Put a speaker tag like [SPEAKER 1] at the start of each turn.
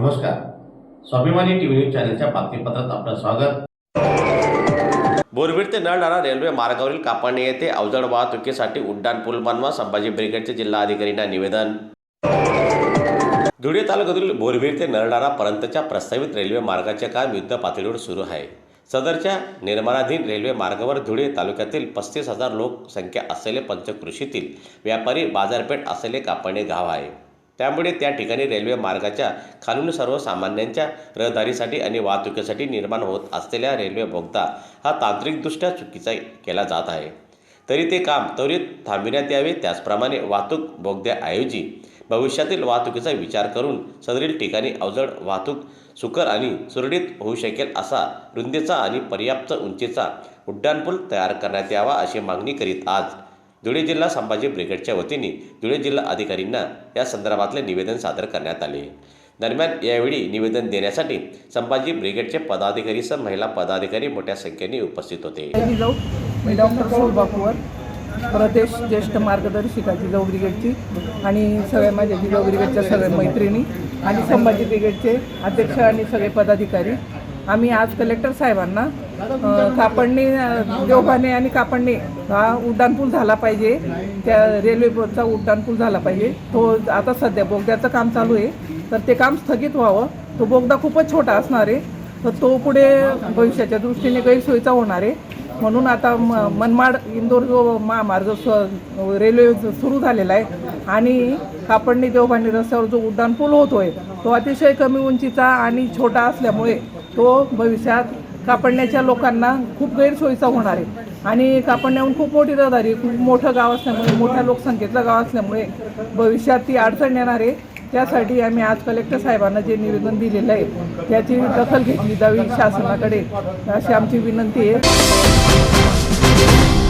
[SPEAKER 1] नमस्कार. स्वाभिमानी TV news चॅनलच्या बातमीपत्रात आपलं स्वागत.
[SPEAKER 2] बोरबीड ते नळनाळा रेल्वे मार्गावरील कापाणे येथे अवजड वाहतुकीसाठी उड्डाण पूल बनवा संभाजी ब्रिगेडचे जिल्हाधिकाऱ्यांना निवेदन. धुळे तालुक्यातील बोरबीड ते नळनाळा पर्यंतच्या प्रस्तावित रेल्वे मार्गाचे काम युद्ध पातळीवर सुरू आहे. सदरच्या निर्माणाधीन रेल्वे मार्गावर धुळे तालुक्यातील पस्तीस हजार लोकसंख्या असलेले पंचकृषीतील व्यापारी बाजारपेठ असलेले कापणे गाव आहे. त्यामुळे त्या ठिकाणी रेल्वे मार्गाच्या खालून सर्वसामान्यांच्या रहदारीसाठी आणि वाहतुकीसाठी निर्माण होत असलेल्या रेल्वे बोगदा हा तांत्रिकदृष्ट्या चुकीचा केला जात आहे. तरी ते काम त्वरित थांबविण्यात यावे. त्याचप्रमाणे वाहतूक बोगद्याऐवजी भविष्यातील वाहतुकीचा विचार करून सदरील ठिकाणी अवजड वाहतूक सुकर आणि सुरळीत होऊ शकेल असा रुंदीचा आणि पर्याप्त उंचीचा उड्डाणपूल तयार करण्यात यावा अशी मागणी करीत आज धुळे जिल्हा संभाजी ब्रिगेडच्या वतीने धुळे जिल्हा अधिकाऱ्यांना या संदर्भातले निवेदन सादर करण्यात आले. दरम्यान यावेळी निवेदन देण्यासाठी संभाजी ब्रिगेडचे पदाधिकारीसह महिला पदाधिकारी मोठ्या संख्येने उपस्थित होते.
[SPEAKER 3] मी डॉक्टर प्रदेश ज्येष्ठ मार्गदर्शिका जिजाऊ ब्रिगेडची आणि सगळ्या माझ्या जिजाऊ ब्रिगेडच्या सगळ्या मैत्रिणी आणि संभाजी ब्रिगेडचे अध्यक्ष आणि सगळे पदाधिकारी आम्ही आज कलेक्टर साहेबांना कापडणी देवभाने आणि कापडणी हा उड्डाणपूल झाला पाहिजे. त्या रेल्वेचा उड्डाणपूल झाला पाहिजे. तो आता सध्या बोगद्याचं काम चालू आहे. तर ते काम स्थगित व्हावं. तो बोगदा खूपच छोटा असणार आहे. तर तो पुढे भविष्याच्या दृष्टीने गैरसोयीचा होणार आहे. म्हणून आता म मनमाड इंदोर जो महामार्ग स रेल्वे सुरू झालेला आहे. आणि कापडणी देवबांडी रस्त्यावर जो उड्डाणपूल होतो होतोय तो अतिशय कमी उंचीचा आणि छोटा असल्यामुळे तो भविष्यात कापडण्याच्या लोकांना खूप गैरसोयीचा होणार आहे. आणि कापडण्याहून खूप मोठी रहदारी खूप मोठं गाव असल्यामुळे मोठ्या लोकसंख्येतलं गाव असल्यामुळे भविष्यात ती अडचण येणार आहे. त्यासाठी आम्ही आज कलेक्टर साहेबांना जे निवेदन दिलेलं आहे त्याची दखल घेतली जावी शासनाकडे. अशी आमची विनंती आहे.